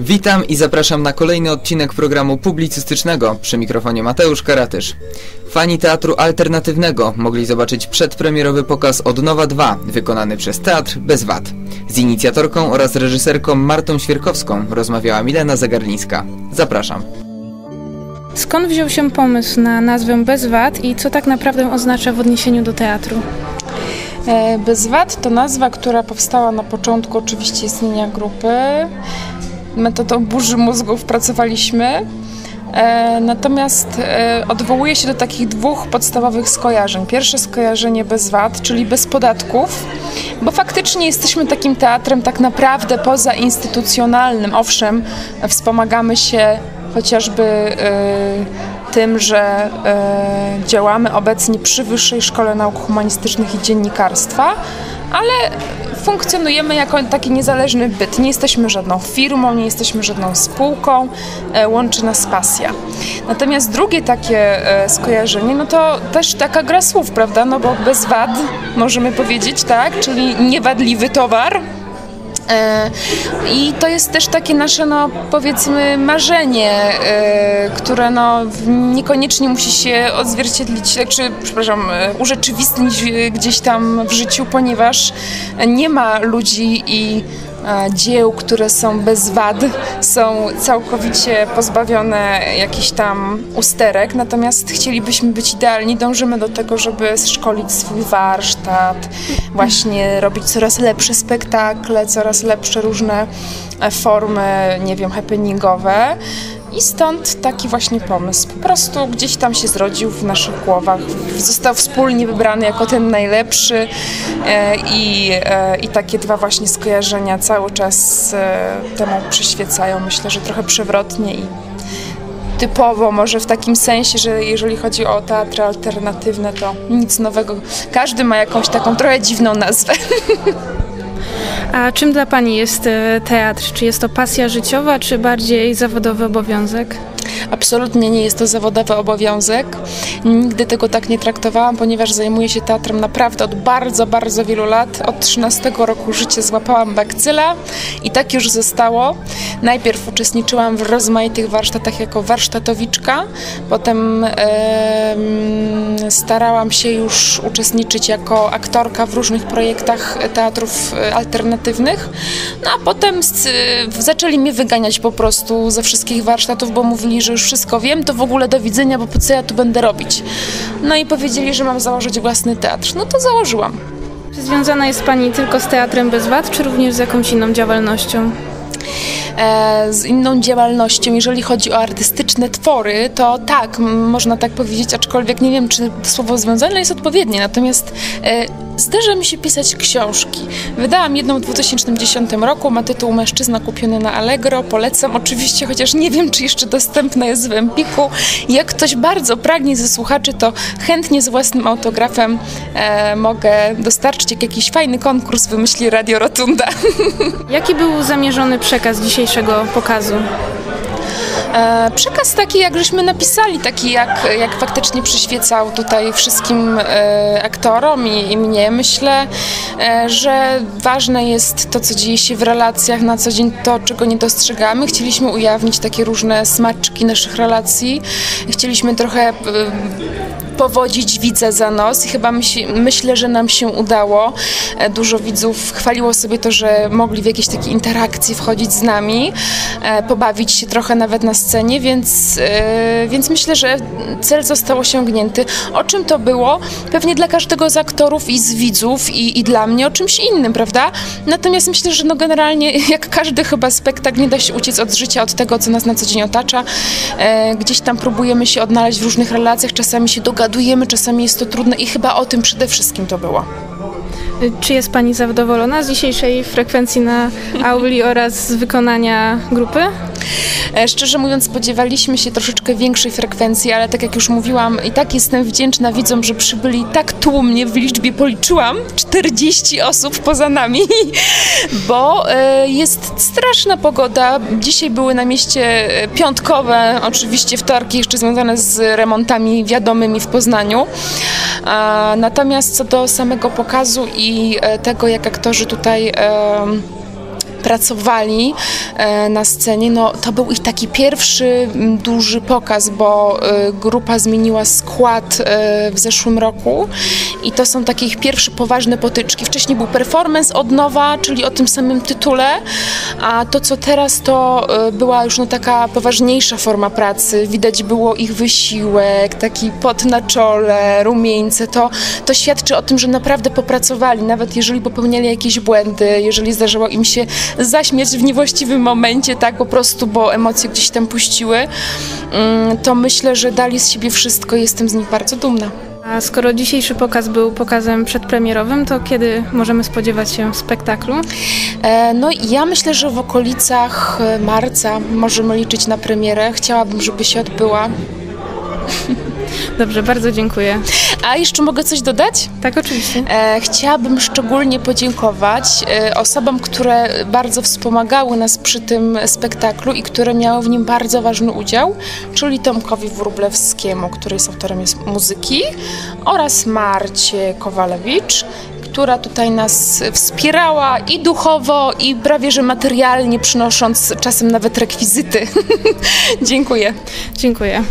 Witam i zapraszam na kolejny odcinek programu publicystycznego przy mikrofonie Mateusz Karatysz. Fani teatru alternatywnego mogli zobaczyć przedpremierowy pokaz Odnowa 2 wykonany przez Teatr Bez Wad. Z inicjatorką oraz reżyserką Martą Świerkowską rozmawiała Milena Zagarnińska. Zapraszam. Skąd wziął się pomysł na nazwę Bez Wad i co tak naprawdę oznacza w odniesieniu do teatru? E, Bez wad to nazwa, która powstała na początku oczywiście istnienia grupy. Metodą burzy mózgów pracowaliśmy. E, Natomiast e, odwołuje się do takich dwóch podstawowych skojarzeń. Pierwsze skojarzenie bez wad, czyli bez podatków, bo faktycznie jesteśmy takim teatrem tak naprawdę pozainstytucjonalnym. Owszem, wspomagamy się chociażby e, tym, że e, działamy obecnie przy Wyższej Szkole Nauk Humanistycznych i Dziennikarstwa, ale funkcjonujemy jako taki niezależny byt. Nie jesteśmy żadną firmą, nie jesteśmy żadną spółką, e, łączy nas pasja. Natomiast drugie takie e, skojarzenie, no to też taka gra słów, prawda? No bo bez wad możemy powiedzieć, tak? Czyli niewadliwy towar. E, I to jest też takie nasze, no powiedzmy, marzenie, e, które no niekoniecznie musi się odzwierciedlić, czy, przepraszam, e, urzeczywistnić gdzieś tam w życiu, ponieważ nie ma ludzi i dzieł, które są bez wad, są całkowicie pozbawione jakichś tam usterek, natomiast chcielibyśmy być idealni, dążymy do tego, żeby szkolić swój warsztat, właśnie robić coraz lepsze spektakle, coraz lepsze różne e, formy, nie wiem, happeningowe. I stąd taki właśnie pomysł. Po prostu gdzieś tam się zrodził w naszych głowach. Został wspólnie wybrany jako ten najlepszy e, i, e, i takie dwa właśnie skojarzenia cały czas e, temu przyświecają. Myślę, że trochę przewrotnie i typowo może w takim sensie, że jeżeli chodzi o teatry alternatywne, to nic nowego. Każdy ma jakąś taką trochę dziwną nazwę. A czym dla Pani jest e, teatr? Czy jest to pasja życiowa, czy bardziej zawodowy obowiązek? Absolutnie nie jest to zawodowy obowiązek. Nigdy tego tak nie traktowałam, ponieważ zajmuję się teatrem naprawdę od bardzo, bardzo wielu lat. Od 13 roku życia złapałam bakcyla i tak już zostało. Najpierw uczestniczyłam w rozmaitych warsztatach jako warsztatowiczka, potem em, starałam się już uczestniczyć jako aktorka w różnych projektach teatrów e, alternatywnych. No a potem z, zaczęli mnie wyganiać po prostu ze wszystkich warsztatów, bo mówili, że już wszystko wiem, to w ogóle do widzenia, bo po co ja tu będę robić. No i powiedzieli, że mam założyć własny teatr. No to założyłam. Czy związana jest Pani tylko z teatrem bez wad, czy również z jakąś inną działalnością? e, z inną działalnością, jeżeli chodzi o artystyczne twory, to tak, można tak powiedzieć, aczkolwiek nie wiem, czy słowo związane jest odpowiednie, natomiast e, zdarza mi się pisać książki. Wydałam jedną w 2010 roku, ma tytuł Mężczyzna kupiony na Allegro, polecam oczywiście, chociaż nie wiem, czy jeszcze dostępna jest w Empiku. Jak ktoś bardzo pragnie ze słuchaczy, to chętnie z własnym autografem e, mogę dostarczyć, jak jakiś fajny konkurs wymyśli Radio Rotunda. Jaki był zamierzony przekaz dzisiejszego pokazu? E, przekaz taki, jak żeśmy napisali, taki jak, jak faktycznie przyświecał tutaj wszystkim e, aktorom i, i mnie. Myślę, e, że ważne jest to, co dzieje się w relacjach na co dzień, to, czego nie dostrzegamy. Chcieliśmy ujawnić takie różne smaczki naszych relacji. Chcieliśmy trochę powodzić widza za nos i chyba myśl, myślę, że nam się udało. Dużo widzów chwaliło sobie to, że mogli w jakieś takie interakcje wchodzić z nami, pobawić się trochę nawet na scenie, więc, e, więc myślę, że cel został osiągnięty. O czym to było? Pewnie dla każdego z aktorów i z widzów i, i dla mnie o czymś innym, prawda? Natomiast myślę, że no generalnie jak każdy chyba spektakl nie da się uciec od życia, od tego, co nas na co dzień otacza. E, Gdzieś tam próbujemy się odnaleźć w różnych relacjach, czasami się dogadujemy, czasami jest to trudne i chyba o tym przede wszystkim to było. Czy jest Pani zadowolona z dzisiejszej frekwencji na auli oraz z wykonania grupy? E, Szczerze mówiąc, spodziewaliśmy się troszeczkę większej frekwencji, ale tak jak już mówiłam, i tak jestem wdzięczna widzom, że przybyli tak tłumnie, w liczbie policzyłam 40 osób poza nami, bo e, jest straszna pogoda. Dzisiaj były na mieście e, piątkowe, oczywiście wtorki jeszcze związane z remontami wiadomymi w Poznaniu. Natomiast co do samego pokazu i tego, jak aktorzy tutaj pracowali e, na scenie. No, to był ich taki pierwszy m, duży pokaz, bo e, grupa zmieniła skład e, w zeszłym roku i to są takie ich pierwsze poważne potyczki. Wcześniej był performance od nowa, czyli o tym samym tytule, a to co teraz to była już no, taka poważniejsza forma pracy. Widać było ich wysiłek, taki pot na czole, rumieńce. To, to świadczy o tym, że naprawdę popracowali, nawet jeżeli popełniali jakieś błędy, jeżeli zdarzyło im się zaśmiać w niewłaściwym momencie, tak po prostu, bo emocje gdzieś tam puściły, mm, to myślę, że dali z siebie wszystko i jestem z nich bardzo dumna. A skoro dzisiejszy pokaz był pokazem przedpremierowym, to kiedy możemy spodziewać się spektaklu? E, No i ja myślę, że w okolicach e, marca możemy liczyć na premierę. Chciałabym, żeby się odbyła. Dobrze, bardzo dziękuję. A jeszcze mogę coś dodać? Tak, oczywiście. E, chciałabym szczególnie podziękować e, osobom, które bardzo wspomagały nas przy tym spektaklu i które miały w nim bardzo ważny udział, czyli Tomkowi Wróblewskiemu, który jest autorem jest muzyki, oraz Marcie Kowalewicz, która tutaj nas wspierała i duchowo, i prawie że materialnie, przynosząc czasem nawet rekwizyty. Dziękuję. Dziękuję.